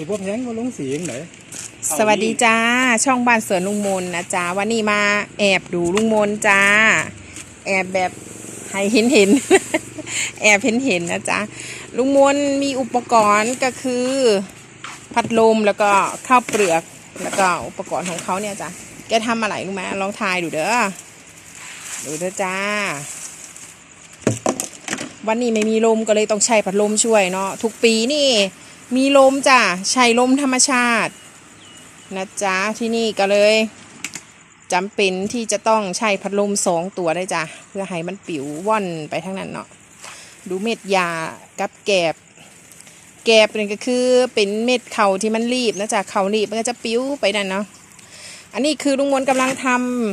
ถือว่าแพงก็ลงสีเองไหนสวัสดีจ้า ช่องบ้านสวนลุงมนนะจ้าวันนี้มาแอบดูลุงมนจ้า แอบแบบให้เห็นเห็น แอบเห็นเห็นนะจ๊ะลุงมนมีอุปกรณ์ก็คือ พัดลมแล้วก็ข้าวเปลือกแล้วก็อุปกรณ์ของเขาเนี่ยจ้ะแกทำอะไรรู้ไหมลองทายดูเด้อดูเด้อจ้า วันนี้ไม่มีลมก็เลยต้องใช้พัดลมช่วยเนาะทุกปีนี่ มีลมจ้ะใช้ลมธรรมชาติ นะจ๊ะ ที่นี่ก็เลยจำเป็นที่จะต้องใช้พัดลมสองตัวได้จ้ะ เพื่อให้มันปิวว่อนไปทั้งนั้นเนาะดูเม็ดยากับแกบ แกบนี่ก็คือเป็นเม็ดเข่าที่มันรีบนะจ๊ะเข่ารีบมันก็จะปิ้วไปนั่นเนาะอันนี้คือลุงมนกำลังท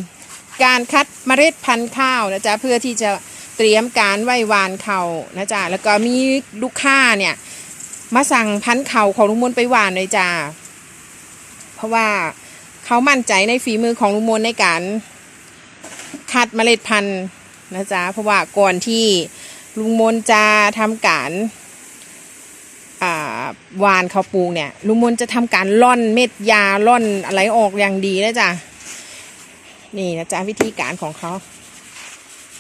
ำการคัดเมล็ดพันธุ์ข้าวนะจ๊ะเพื่อที่จะเตรียมการไหว้วานเขานะจ๊ะแล้วก็มีลูกค้าเนี่ย มาสั่งพันเข่าของลุงมนไปหวานเลยจ้า เพราะว่าเขามั่นใจในฝีมือของลุงมนในการคัดเมล็ดพันธุ์นะจ๊ะเพราะว่าก่อนที่ลุงมนจะทำการหวานข้าวปลูกเนี่ยลุงมนจะทำการล่อนเม็ดยาล่อนอะไรออกอย่างดีนะจ๊ะนี่นะจ๊ะวิธีการของเขา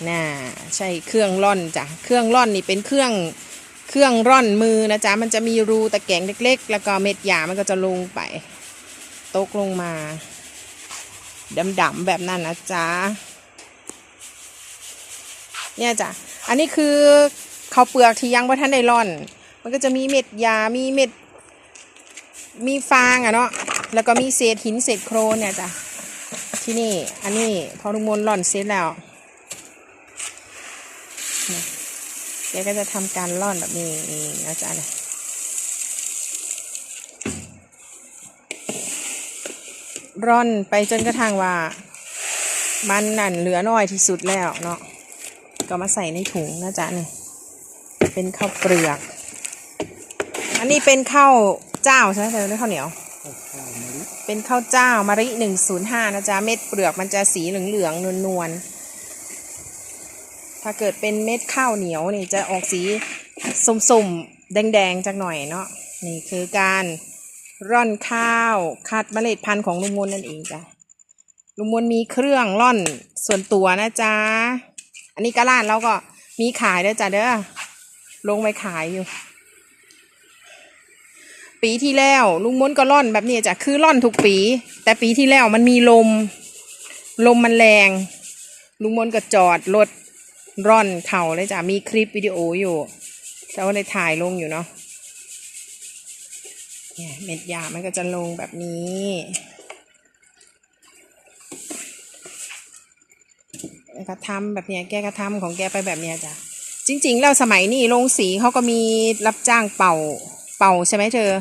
น่าใช่เครื่องร่อนจ้ะเครื่องร่อนนี่เป็นเครื่อง เครื่องร่อนมือนะจ๊ะมันจะมีรูตะแกรงเล็ก ๆ แล้วก็เม็ดยามันก็จะลงไปตกลงมาดำๆแบบนั้นนะจ๊ะเนี่ยจ้ะอันนี้คือข้าวเปลือกที่ยังว่าท่านได้ร่อน มันก็จะมีเม็ดยา มีเม็ด มีฟางอะเนาะ แล้วก็มีเศษหินเศษโครนเนี่ยจ้ะ ที่นี่ อันนี้พอลุงมนร่อนเสร็จแล้ว แกก็จะทำการร่อนแบบนี้นะจ๊ะเนี่ยร่อนไปจนกระทั่งว่า มันนั่นเหลือน้อยที่สุดแล้วเนาะก็มาใส่ในถุงนะจ๊ะนี่เป็นข้าวเปลือก อันนี้เป็นข้าวเจ้าใช่ไหมเธอไม่ข้าวเหนียวเป็นข้าวเจ้ามะริหนึ่งศูนย์ห้านะจ๊ะเม็ดเปลือกมันจะสีเหลืองๆนวลๆ ถ้าเกิดเป็นเม็ดข้าวเหนียวนี่จะออกสีส้มๆ แดงๆจักหน่อยเนาะนี่คือการร่อนข้าวคัดเมล็ดพันธุ์ของลุงมนนั่นเองจ้ะลุงมนมีเครื่องร่อนส่วนตัวนะจ๊ะอันนี้กระลานเราก็มีขายด้วยจ้ะเด้อลงไปขายอยู่ ปีที่แล้วลุงมนก็ร่อนแบบนี้จ้ะคือร่อนทุกปี แต่ปีที่แล้วมันมีลม ลมมันแรง ลุงมนก็จอดรถ ร่อนเข่าเลยจ้ะมีคลิปวิดีโออยู่แต่ว่าเลยถ่ายลงอยู่เนาะเนี่ยเม็ดยามันก็จะลงแบบนี้แล้วก็ทำแบบเนี้ยแกก็ทำของแกไปแบบเนี้ยจ้ะจริง ๆ แล้วสมัยนี้โรงสีเขาก็มีรับจ้างเป่า เป่าใช่ไหมเธอ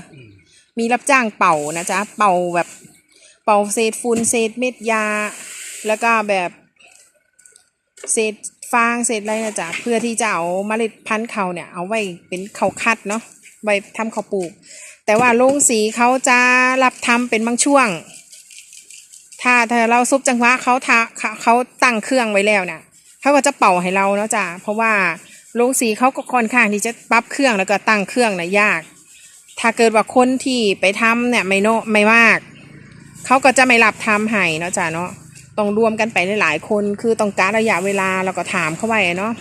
มีรับจ้างเป่านะจ๊ะเป่าแบบเป่าเศษฝุ่นเศษเม็ดยา แล้วก็แบบเศษ ฟางเศษอะไรนะจ๊ะเพื่อที่จะเอาเมล็ดพันธุ์เขาเนี่ยเอาไว้เป็นเขาคัดเนาะไว้ทำข้าวปลูก แต่ว่าโรงสีเขาจะรับทำเป็นบางช่วง ถ้าถ้าเราซุปจังหวะเขาทาเขาเขาตั้งเครื่องไว้แล้วเนี่ยเขาก็จะเป่าให้เราเนาะจ้ะเพราะว่าโรงสีเขาก็ค่อนข้างที่จะปรับเครื่องแล้วก็ตั้งเครื่องนะยาก ถ้าเกิดว่าคนที่ไปทำเนี่ยไม่โนไม่มาก เขาก็จะไม่รับทำให้เนาะจ้ะเนาะ ต้องรวมกันไปหลายๆคนคือต้องการระยะเวลาแล้วก็ถามเข้าไว้เนาะ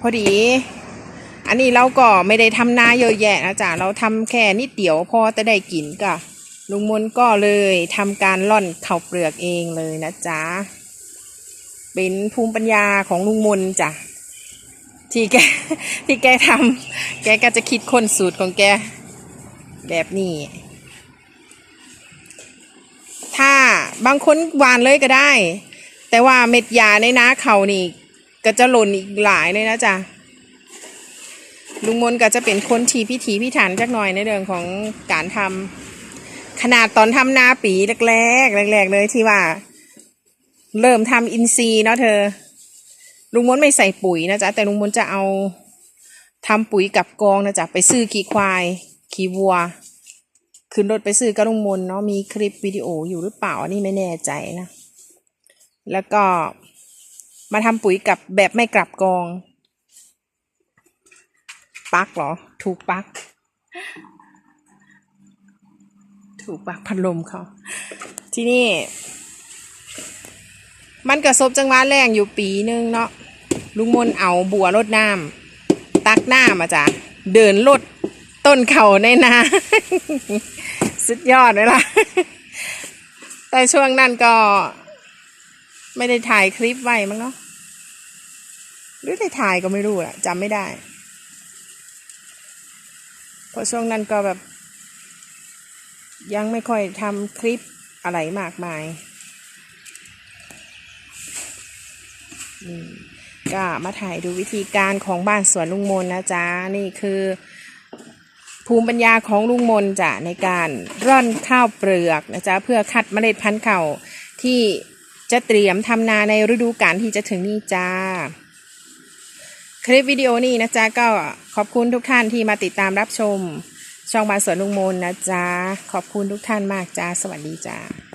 พอดี อันนี้เราก็ไม่ได้ทำนาเยอะแยะนะจ๊ะเราทำแค่นิดเดียวพอจะได้กินก็ลุงมนก็เลยทำการล่อนข้าวเปลือกเองเลยนะจ๊ะเป็นภูมิปัญญาของลุงมนจ้ะที่แกที่แกทำแกก็จะคิดค้นสูตรของแกแบบนี้ ถ้า บางคนหวานเลยก็ได้ แต่ว่าเม็ดยาในน้าเขานี่ ก็จะหล่นอีกหลายเลยนะจ๊ะลุงมนก็จะเป็นคนทีพิถีพิถันจักหน่อยในเรื่องของการทำขนาดตอนทำนาปีแรกๆแรกๆเลยที่ว่า เริ่มทำอินทรีย์เนาะเธอ ลุงมนไม่ใส่ปุ๋ยนะจ๊ะแต่ลุงมนจะเอาทำปุ๋ยกับกองนะจ๊ะไปซื้อขี้ควาย ขี้วัว ขึ้นรถไปซื้อกับลุงมนเนาะมีคลิปวิดีโออยู่หรือเปล่านี่ไม่แน่ใจนะ แล้วก็มาทำปุ๋ยกับแบบไม่กลับกอง ปักเหรอ ถูกปัก ถูกปากพัดลมเขาที่นี่ มันกระซบจังหวะแรงอยู่ปีนึงเนาะลุงมนเอาบัวรดน้ำตักน้ำมาจ้ะเดินลด ต้นเขาในนาสุดยอดเลยล่ะ แต่ช่วงนั้นก็ ไม่ได้ถ่ายคลิปไว้มั้งเนาะหรือได้ถ่ายก็ไม่รู้อะจำไม่ได้เพราะช่วงนั้นก็แบบ ยังไม่ค่อยทำคลิปอะไรมากมายก็มาถ่ายดูวิธีการของบ้านสวนลุงมนนะจ๊ะ นี่คือ ภูมิปัญญาของลุงมนจ้ะในการร่อนข้าวเปลือกนะจ๊ะเพื่อคัดเมล็ดพันธุ์ข้าวที่จะเตรียมทำนาในฤดูกาลที่จะถึงนี้จ้า คลิปวิดีโอนี้นะจ๊ะก็ขอบคุณทุกท่านที่มาติดตามรับชม ช่องบ้านสวนลุงมนนะจ๊ะขอบคุณทุกท่านมากจ้าสวัสดีจ้า